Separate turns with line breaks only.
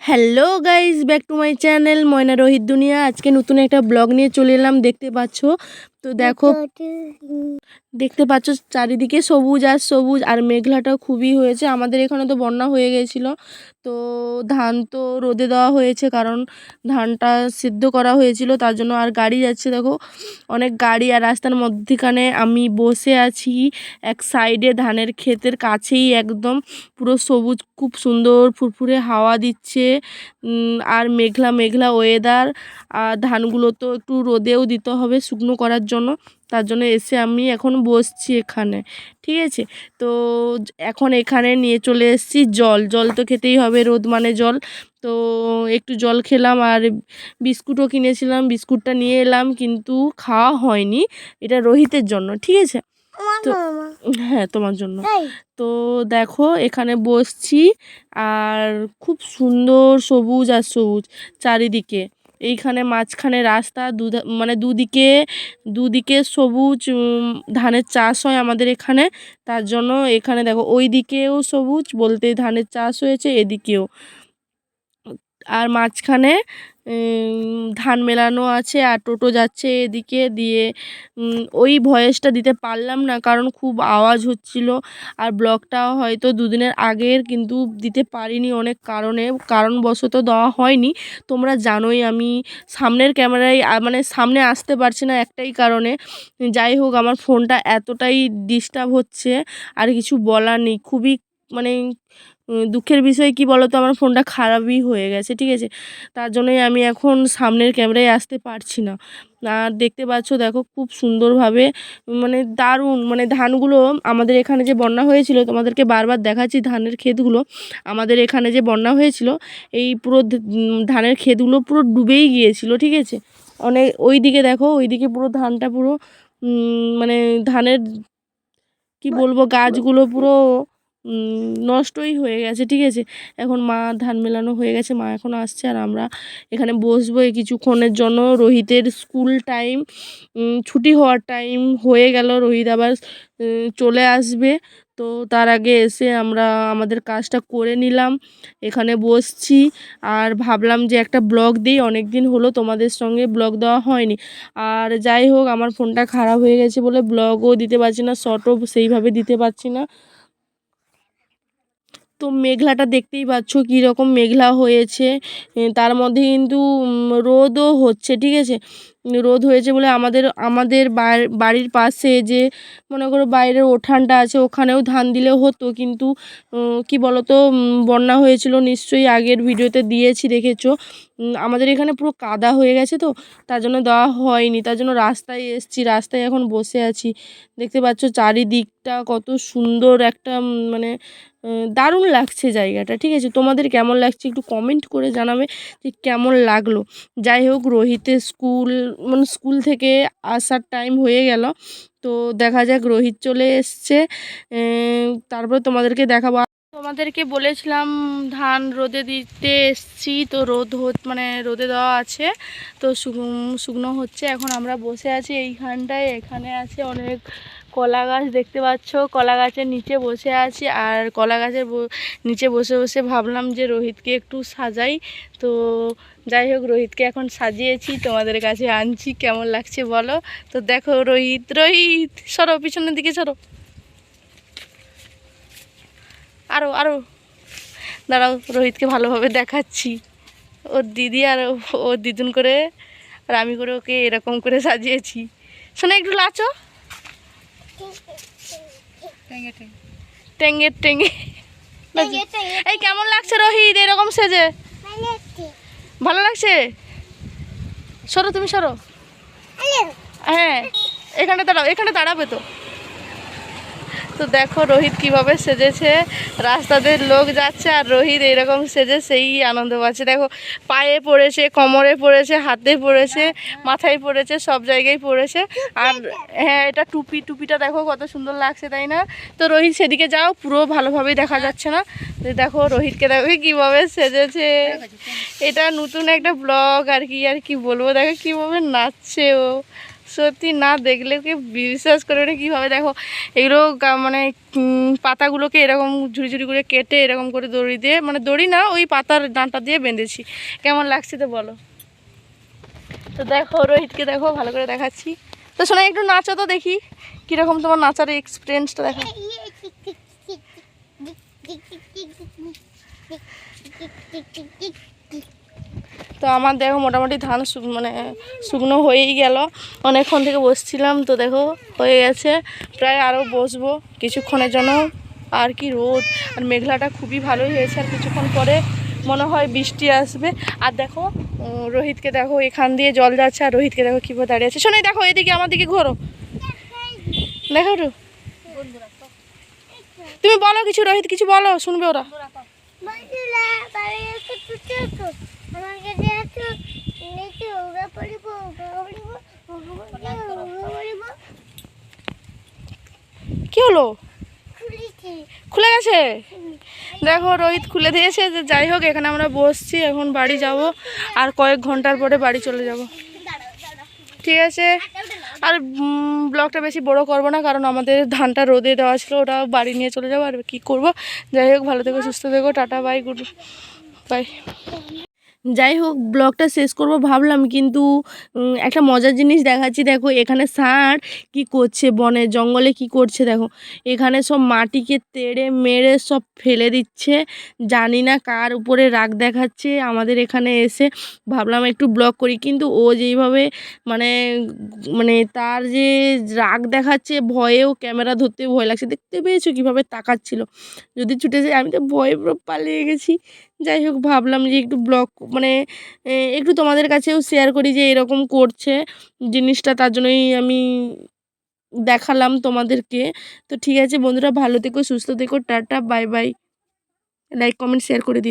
Hello guys back to my channel Moyna Rohit Duniya আজকে নতুন একটা ব্লগ নিয়ে চলে এলাম, দেখতে পাচ্ছ? তো দেখো দেখতে পাচ্ছ চারিদিকে সবুজ আর সবুজ আর মেঘলাটাও খুবই হয়েছে। আমাদের এখানে তো বন্যা হয়ে গেছিল। তো ধান তো রোদে দেওয়া হয়েছে কারণ ধানটা সিদ্ধ করা হয়েছিল তার জন্য আর গাড়ি যাচ্ছে। দেখো অনেক গাড়ি আর রাস্তার মধ্যিখানে আমি বসে আছি। এক সাইডে ধানের ক্ষেতের কাছেই একদম পুরো সবুজ খুব সুন্দর ফুরফুরে হাওয়া দিচ্ছে। আর মেঘলা মেঘলা ওয়েদার আর ধানগুলো তো একটু রোদেও দিতে হবে শুকনো করার জন্য। তার জন্য এসে আমি এখন বসছি এখানে ঠিক আছে? তো এখন এখানে নিয়ে চলে এসেছি জল। জল তো খেতেই হবে রোদ মানে জল। তো একটু জল খেলাম আর বিস্কুটও কিনেছিলাম। বিস্কুটটা নিয়ে এলাম কিন্তু খাওয়া হয়নি। এটা রোহিতের জন্য ঠিক আছে? তো হ্যাঁ তোমার জন্য। তো দেখো এখানে বসছি আর খুব সুন্দর সবুজ আর সবুজ চারিদিকে। এইখানে মাঝখানে রাস্তা দুধা মানে দুদিকে দুদিকে সবুজ ধানের চাষ হয় আমাদের এখানে। তার জন্য এখানে দেখো ওই দিকেও সবুজ বলতে ধানের চাষ হয়েছে, এদিকেও। আর মাঝখানে ধান মেলানো আছে আর টোটো যাচ্ছে এদিকে দিয়ে। ওই ভয়েসটা দিতে পারলাম না কারণ খুব আওয়াজ হচ্ছিল আর ব্লগটা হয়তো দুদিনের আগের কিন্তু দিতে পারিনি অনেক কারণে, কারণবশত দেওয়া হয়নি। তোমরা জানোই আমি সামনের ক্যামেরায় মানে সামনে আসতে পারছি না একটাই কারণে। যাই হোক, আমার ফোনটা এতটাই ডিস্টার্ব হচ্ছে আর কিছু বলার নেই। খুবই মানে দুঃখের বিষয় কি বলো তো আমার ফোনটা খারাপই হয়ে গেছে ঠিক আছে? তার জন্যই আমি এখন সামনের ক্যামেরায় আসতে পারছি না। আর দেখতে পাচ্ছ দেখো খুব সুন্দরভাবে মানে দারুণ মানে ধানগুলো আমাদের এখানে যে বন্যা হয়েছিল তোমাদেরকে বারবার দেখাচ্ছি ধানের ক্ষেতগুলো। আমাদের এখানে যে বন্যা হয়েছিল এই পুরো ধানের ক্ষেতগুলো পুরো ডুবেই গিয়েছিল ঠিক আছে? অনেক ওই দিকে দেখো ওই দিকে পুরো ধানটা পুরো মানে ধানের কি বলব গাছগুলো পুরো নষ্টই হয়ে গেছে, ঠিক আছে? এখন মা ধান মেলানো হয়ে গেছে, মা এখন আসছে আর আমরা এখানে বসবো। এই কিছুক্ষণের জন্য রোহিতের স্কুল টাইম ছুটি হওয়ার টাইম হয়ে গেল। রোহিত আবার চলে আসবে। তো তার আগে এসে আমরা আমাদের কাজটা করে নিলাম। এখানে বসছি আর ভাবলাম যে একটা ব্লগ দিই। অনেক দিন হলো তোমাদের সঙ্গে ব্লগ দেওয়া হয়নি। আর যাই হোক, আমার ফোনটা খারাপ হয়ে গেছে বলে ব্লগও দিতে পারছি না, শর্টও সেইভাবে দিতে পারছি না। তো মেঘলাটা দেখতেই পাচ্ছ কীরকম মেঘলা হয়েছে। তার মধ্যে কিন্তু রোদও হচ্ছে, ঠিক আছে? রোদ হয়েছে বলে আমাদের আমাদের বাড়ির পাশে যে, মনে করো বাইরের উঠানটা আছে, ওখানেও ধান দিলেও হতো, কিন্তু কি বলতো বন্যা হয়েছিল নিশ্চয়ই আগের ভিডিওতে দিয়েছি, দেখেছ? আমাদের এখানে পুরো কাদা হয়ে গেছে তো, তার জন্য দেওয়া হয়নি, তার জন্য রাস্তায় এসছি, রাস্তায় এখন বসে আছি। দেখতে পাচ্ছ চারিদিকটা কত সুন্দর একটা মানে দারুণ লাগছে জায়গাটা, ঠিক আছে? তোমাদের কেমন লাগছে একটু কমেন্ট করে জানাবে যে কেমন লাগল। যাই হোক, রোহিতের স্কুল মানে স্কুল থেকে আসার টাইম হয়ে গেল। তো দেখা যাক, রোহিত চলে এসছে। তারপর তোমাদেরকে দেখাবো তোমাদেরকে বলেছিলাম, ধান রোদে দিতে এসছি। তো রোদ মানে রোদে দেওয়া আছে। তো শুক- শুকনো হচ্ছে। এখন আমরা বসে আছি এইখানটায়। এখানে আছে অনেক কলা গাছ দেখতে পাচ্ছ। কলা গাছের নিচে বসে আছি আর কলা গাছের নিচে বসে বসে ভাবলাম যে রোহিতকে একটু সাজাই। তো যাই হোক, রোহিতকে এখন সাজিয়েছি, তোমাদের কাছে আনছি। কেমন লাগছে বলো? তো দেখো রোহিত রোহিত, সরো, পিছনের দিকে সরো। আরও আরও দাঁড়াও, রোহিতকে ভালোভাবে দেখাচ্ছি। ওর দিদি আর ওর দিদুন করে আর আমি করে ওকে এরকম করে সাজিয়েছি। শোনো, একটু লাচো টেঙ্গে টেঙ্গে এই কেমন লাগছে রোহিত? এরকম সেজে। ভালো লাগছে। সরো তুমি সরো। হ্যাঁ এখানে দাঁড়াও এখানে দাঁড়াবে তো। তো দেখো রোহিত কীভাবে সেজেছে রাস্তাতে লোক যাচ্ছে আর রোহিত এরকম সেজে সেই আনন্দ পাচ্ছে। দেখো, পায়ে পড়েছে, কোমরে পড়েছে, হাতে পড়েছে, মাথায় পড়েছে, সব জায়গায় পড়েছে। আর হ্যাঁ এটা টুপি, টুপিটা দেখো কত সুন্দর লাগছে, তাই না? তো রোহিত সেদিকে যাও, পুরো ভালোভাবেই দেখা যাচ্ছে না? দেখো রোহিতকে দেখো কীভাবে সেজেছে। এটা নতুন একটা ব্লগ আর কি আর কি বলব? দেখো কীভাবে নাচছে ও। সত্যি না দেখলে কি বিশ্বাস করে ওটা কীভাবে? দেখো, এগুলো মানে পাতাগুলোকে এরকম ঝুড়ি ঝুড়ি করে কেটে এরকম করে দড়ি দিয়ে মানে দড়ি না, ওই পাতার ডাঁটা দিয়ে বেঁধেছি। কেমন লাগছে তো বলো। তো দেখো, রোহিতকে দেখো, ভালো করে দেখাচ্ছি। তো শোনা একটু নাচো তো দেখি, কীরকম তোমার নাচার এক্সপিরিয়েন্সটা দেখো। তো আমার দেখো মোটামুটি ধান মানে শুকনো হয়েই গেল। অনেকক্ষণ থেকে বসছিলাম, তো দেখো হয়ে গেছে। প্রায় আরও বসবো কিছুক্ষণের জন্য। আর কি রোদ, আর মেঘলাটা খুবই ভালোই হয়েছে। আর কিছুক্ষণ পরে মনে হয় বৃষ্টি আসবে। আর দেখো রোহিতকে দেখো, এখান দিয়ে জল যাচ্ছে, আর রোহিতকে দেখো কীভাবে দাঁড়িয়ে আছে। শোনাই দেখো, এদিকে আমার দিকে ঘোরো। দেখো একটু তুমি বলো কিছু রোহিত, কিছু বলো, শুনবে ওরা।
আমাকে নিচে পড়িব পড়িব
কি হলো? খুলে গেছে? দেখো রোহিত খুলে দিয়েছে যে যাই হোক এখানে আমরা বসছি এখন বাড়ি যাব আর কয়েক ঘণ্টার পরে বাড়ি চলে যাব। ঠিক আছে? আর উম, ব্লগটা বেশি বড় করব না কারণ আমাদের ধানটা রোদে দেওয়া ছিল ওটা বাড়ি নিয়ে চলে যাব আর কি করব? যাই হোক ভালো থেকো সুস্থ থেকো টাটা বাই গুড বাই যাই হোক ব্লগটা শেষ করব ভাবলাম কিন্তু একটা মজার জিনিস দেখাচ্ছি। দেখো, এখানে ষাঁড় কি করছে বনে, জঙ্গলে কি করছে দেখো। এখানে সব মাটিকে তেড়ে মেরে সব ফেলে দিচ্ছে। জানি না কার উপরে রাগ দেখাচ্ছে, আমাদের এখানে এসে ভাবলাম একটু ব্লগ করি। কিন্তু ও যেইভাবে মানে মানে তার যে রাগ দেখাচ্ছে, ভয়েও ক্যামেরা ধরতে ভয় লাগছে। দেখতে পেয়েছ কীভাবে তাকাচ্ছিল? যদি ছুটে যায় আমি তো ভয়ে পালিয়ে গেছি। যাই হোক, ভাবলাম যে একটু ব্লগ মানে একটু তোমাদের কাছেও শেয়ার করি যে এরকম করছে জিনিসটা, তার জন্যই আমি দেখালাম তোমাদেরকে। তো ঠিক আছে বন্ধুরা, ভালো থেকো, সুস্থ থেকো, tata, bye bye. Like comment share করে দিও।